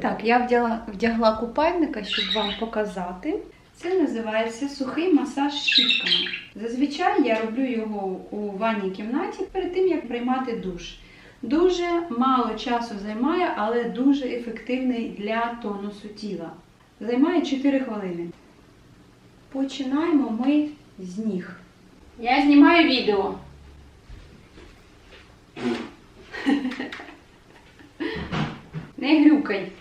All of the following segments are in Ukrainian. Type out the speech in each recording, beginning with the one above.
Так, я вдягла, вдягла купальника, щоб вам показати. Це називається сухий масаж щітками. Зазвичай я роблю його у ванній кімнаті перед тим, як приймати душ. Дуже мало часу займає, але дуже ефективний для тонусу тіла. Займає 4 хвилини. Починаємо ми з ніг. Я знімаю відео. Не грюкай.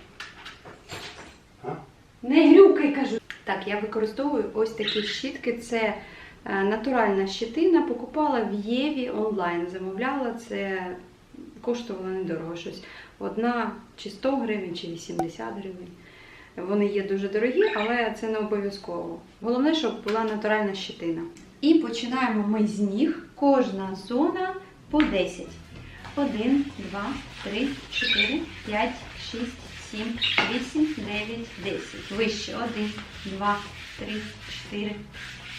А? Не грюкай, кажу. Так, я використовую ось такі щітки. Це е, натуральна щитина. Покупала в Єві онлайн. Замовляла це, коштувало недорого щось. Одна чи 100 гривень, чи 80 гривень. Вони є дуже дорогі, але це не обов'язково. Головне, щоб була натуральна щитина. І починаємо ми з ніг. Кожна зона по 10. 1, 2, 3, 4, 5, 6, 7, 8, 9, 10. Вище. 1, 2, 3, 4,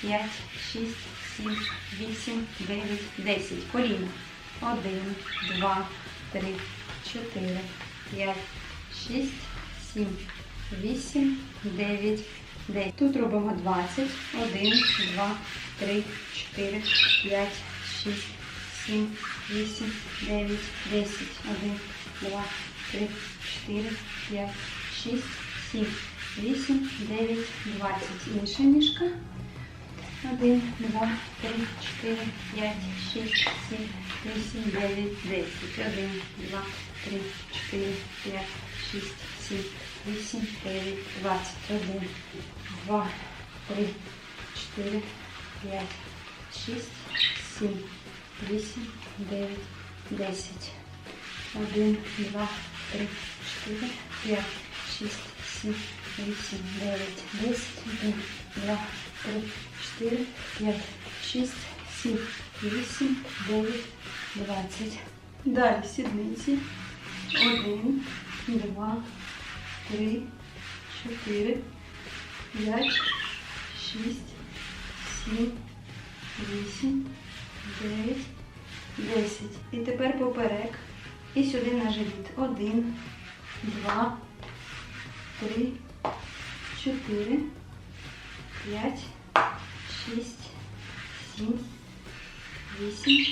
5, 6, 7, 8, 9, 10. Коліна. 1, 2, 3, 4, 5, 6, 7, 8, 9, 10. Тут робимо 20. 1, 2, 3, 4, 5, 6, 7, 8, 9, 10. 1, 2, 3, 4, 5, 6, 7, 8, 9, 20. Інша ніжка. 1, 2, 3, 4, 5, 6, 7, 8, 9, 10. 1, 2, 3, 4, 5, 6, 7, 8, 9, 20. 1, 2, 3, 4, 5, 6, 7, 8, 9, 10. 1, 2, 3, 4, 5, 6, 7, 8, 9, 10. 1, 2, 3, 4, 5, 6, 7, 8, 9, 20. Далі сідниці. 1, 2, 3, 4, 5, 6, 7, 8, 9, 10. І тепер поперек. І сюди на живіт. 1, 2, 3, 4, 5, 6, 7, 8,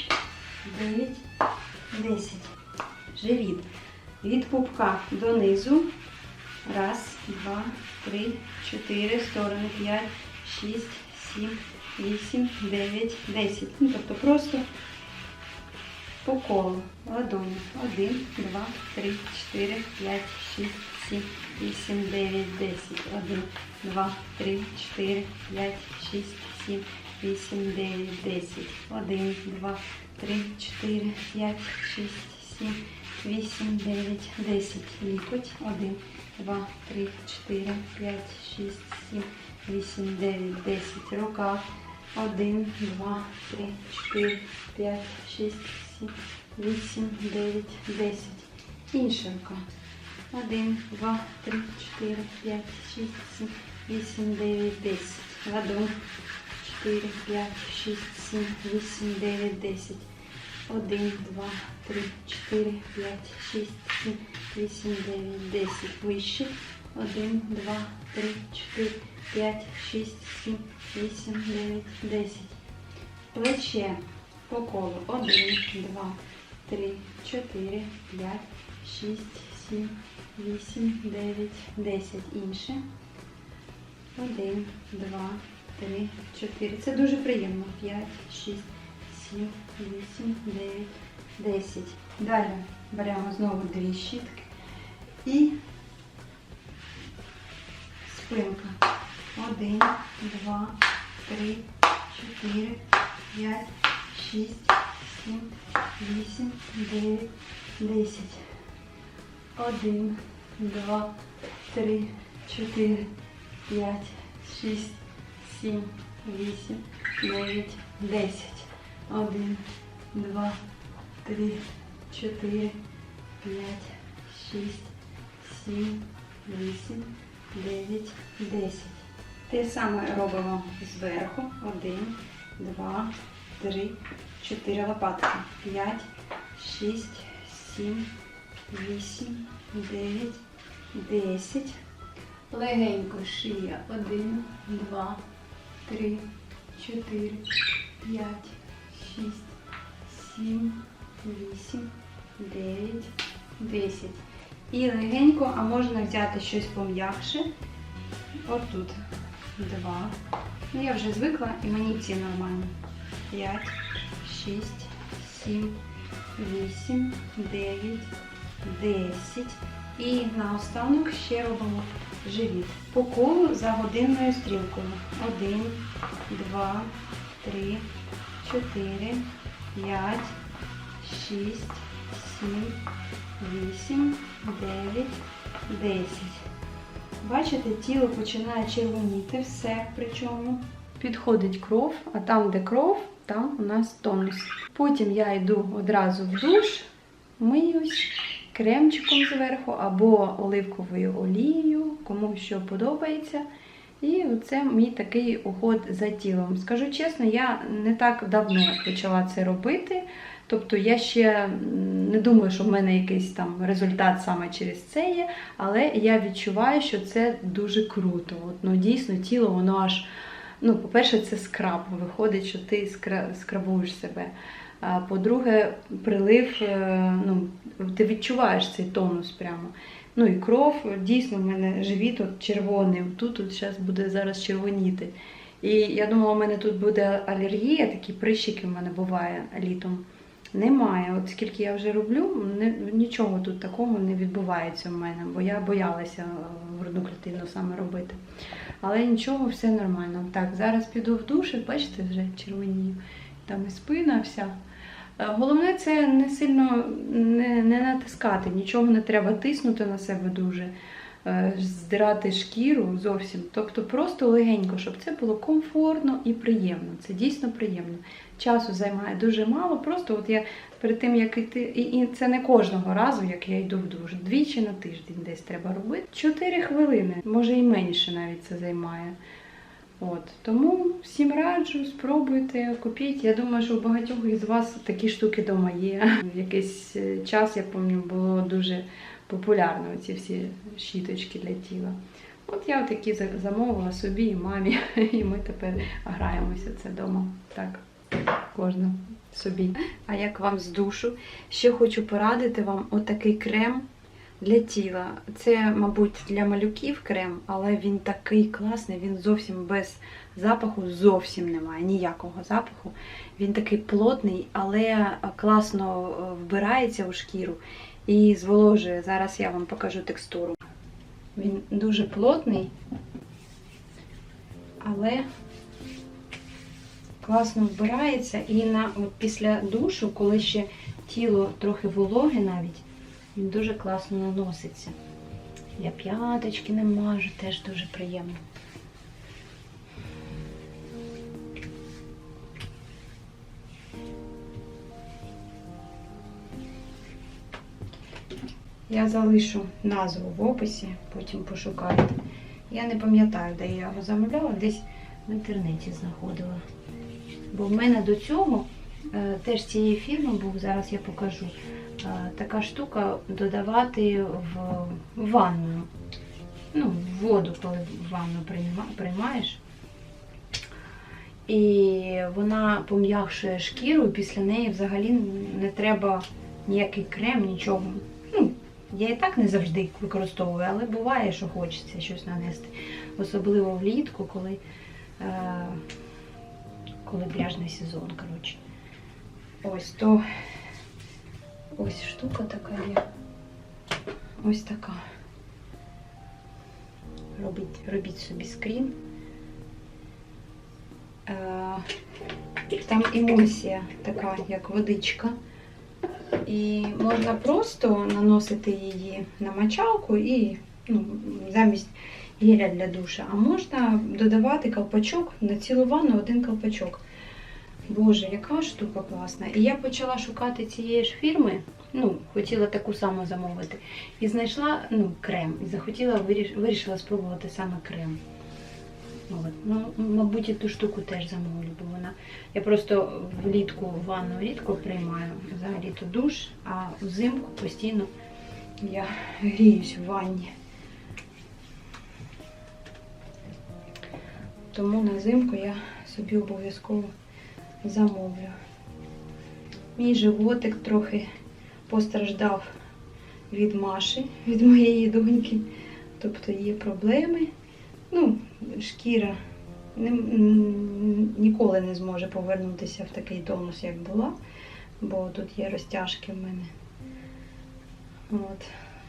9, 10. Живіт. Від пупка донизу. Раз, два, три, чотири, сторони, п'ять, шість, сім, вісім, дев'ять, десять. Ну, тобто просто по колу. Ладоні. Один, два, три, чотири, п'ять, шість, сім, вісім, дев'ять, десять. Один, два, три, чотири, п'ять, шість, сім, вісім, дев'ять, десять. Один, два, три, чотири, п'ять, шість, сім, вісім, дев'ять, десять. Лікоть. Один, два, три, чотири, п'ять, шість, сім, вісім, дев'ять, десять. Рука. Один, два, три, чотири, п'ять, шість, сім, вісім, дев'ять, десять. Інша рука. Один, два, три, чотири, п'ять, шість, сім, вісім, дев'ять, десять. Ладонь. Чотири, п'ять, шість, сім, вісім, дев'ять, десять. Один, два, три, чотири, п'ять, шість, сім, вісім, дев'ять, десять. Вище. Один, два, три, чотири, п'ять, шість, сім, вісім, дев'ять, десять. Плече по колу. Один, два, три, чотири, п'ять, шість, сім, вісім, дев'ять, десять. Інше. Один, два, три, чотири. Це дуже приємно. П'ять, шість, сім, вісім, дев'ять, десять. Далі беремо знову дві щітки і спинка. Один, два, три, чотири, п'ять, шість, сім, вісім, дев'ять, десять. Один, два, три, чотири, п'ять, шість, сім, вісім, дев'ять, десять. Один, два, три, чотири, п'ять, шість, сім, вісім, дев'ять, десять. Те саме робимо зверху. Один, два, три, чотири лопатки. П'ять, шість, сім, вісім, дев'ять, десять. Легенько шия. Один, два, три, чотири, п'ять, шість, сім, вісім, дев'ять, десять. І легенько, а можна взяти щось пом'якше. Отут. Два. Ну я вже звикла і мені ці нормальні. 5, 6, 7, 8, 9, 10. І наостанок ще робимо живіт. По колу за годинною стрілкою. 1, 2, 3, 4, 5, 6, 7, 8, 9, 10. Бачите, тіло починає червоніти все, причому підходить кров, а там, де кров, там у нас тонус. Потім я йду одразу в душ, миюсь кремчиком зверху або оливковою олією, кому що подобається. І це мій такий уход за тілом. Скажу чесно, я не так давно почала це робити. Тобто я ще не думаю, що в мене якийсь там результат саме через це є, але я відчуваю, що це дуже круто. От, ну, дійсно, тіло, воно аж, ну, по-перше, це скраб. Виходить, що ти скрабуєш себе. А по-друге, прилив, е, ну, ти відчуваєш цей тонус прямо. Ну і кров, дійсно, в мене живіт от червоний, тут от зараз буде зараз червоніти. І я думала, у мене тут буде алергія, такі прищики в мене буває літом. Немає. От скільки я вже роблю, не, нічого тут такого не відбувається в мене, бо я боялася е, грудну клітину саме робити. Але нічого, все нормально. Так, зараз піду в душ, і бачите, вже червонію. Там і спина вся. Е, Головне це не сильно не, не натискати, нічого не треба тиснути на себе дуже, е, здирати шкіру зовсім. Тобто просто легенько, щоб це було комфортно і приємно. Це дійсно приємно. Часу займає дуже мало. Просто от я перед тим, як йти, і, і це не кожного разу, як я йду в душ. Двічі на тиждень десь треба робити. Чотири хвилини, може і менше навіть це займає. От тому всім раджу, спробуйте, купіть. Я думаю, що у багатьох із вас такі штуки вдома є. В якийсь е, час, я пам'ятаю, було дуже популярно ці всі щіточки для тіла. От я такі замовила собі і мамі, і ми тепер граємося це вдома. Так, кожна собі. А як вам з душу? Ще хочу порадити вам отакий крем для тіла. Це, мабуть, для малюків крем, але він такий класний, він зовсім без запаху, зовсім немає ніякого запаху. Він такий плотний, але класно е, вбирається у шкіру і зволожує. Зараз я вам покажу текстуру. Він дуже плотний, але класно вбирається. І на, от після душу, коли ще тіло трохи вологе навіть, він дуже класно наноситься. Я п'яточки не мажу, теж дуже приємно. Я залишу назву в описі, потім пошукайте. Я не пам'ятаю, де я його замовляла, десь в інтернеті знаходила. Бо в мене до цього е, теж цієї фірми був, зараз я покажу. е, Така штука додавати в, ванну. Ну, воду, коли в ванну приймаєш. І вона пом'якшує шкіру, після неї взагалі не треба ніякий крем, нічого. Я і так не завжди використовую, але буває, що хочеться щось нанести. Особливо влітку, коли, е, коли пляжний сезон, коротше. Ось то ось штука така є. Ось така. Робіть, робіть собі скрін. Е, там емульсія така, як водичка. І можна просто наносити її на мочалку і ну, замість геля для душа. А можна додавати колпачок на цілу ванну один колпачок. Боже, яка штука класна. І я почала шукати цієї ж фірми. Ну, хотіла таку саму замовити. І знайшла ну, крем. І захотіла виріш- вирішила спробувати саме крем. От. Ну, Мабуть, і ту штуку теж замовлю, бо вона. Я просто влітку ванну рідко приймаю, взагалі то душ, а взимку постійно я гріюсь в ванні. Тому на зимку я собі обов'язково замовлю. Мій животик трохи постраждав від Маші, від моєї доньки. Тобто є проблеми. Ну, шкіра не, ніколи не зможе повернутися в такий тонус, як була, бо тут є розтяжки в мене. От.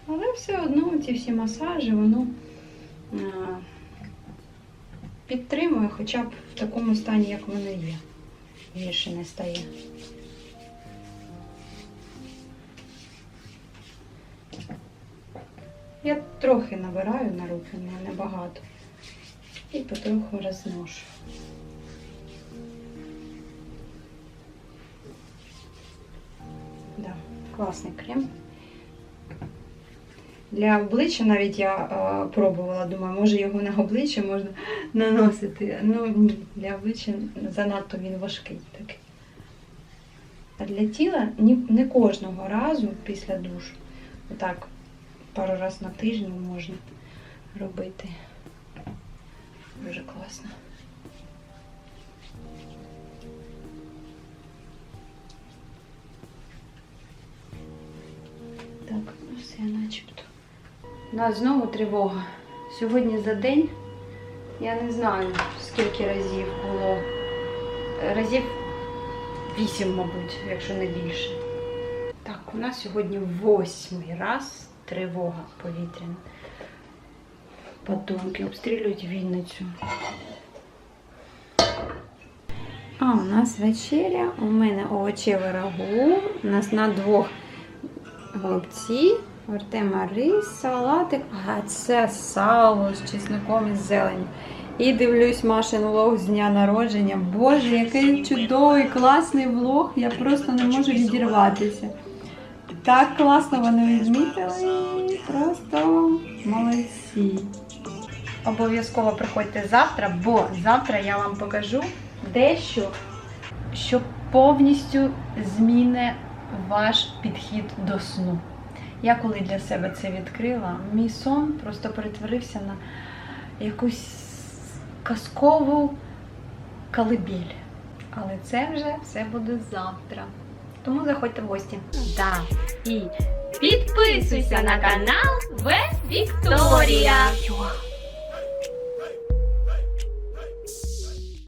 Але все одно ці всі масажі, воно а, підтримує хоча б в такому стані, як воно є. Гірше не стає. Я трохи набираю на руки, не небагато. І потроху розношу. Да, класний крем. Для обличчя навіть я е, пробувала, думаю, може його на обличчя можна наносити. Ну ні, для обличчя занадто він важкий такий. А для тіла ні, не кожного разу після душу. Отак, пару разів на тиждень можна робити. Дуже класно. Так, ну все начебто. У нас знову тривога. Сьогодні за день я не знаю, скільки разів було. Разів вісім, мабуть, якщо не більше. Так, у нас сьогодні восьмий раз тривога повітряна. Подонки обстрілюють Вінницю. А, у нас вечеря. У мене овочеве рагу. У нас на двох голубці. У Артема рис, салатик. А це сало з чесником і зеленю. І дивлюсь Машин влог з дня народження. Боже, який чудовий, класний влог. Я просто не можу відірватися. Так класно вони відмітили. Просто молодці. Обов'язково приходьте завтра, бо завтра я вам покажу дещо, що повністю зміне ваш підхід до сну. Я коли для себе це відкрила, мій сон просто перетворився на якусь казкову колибіль. Але це вже все буде завтра. Тому заходьте в гості. Да. І підписуйся на канал В Вікторія.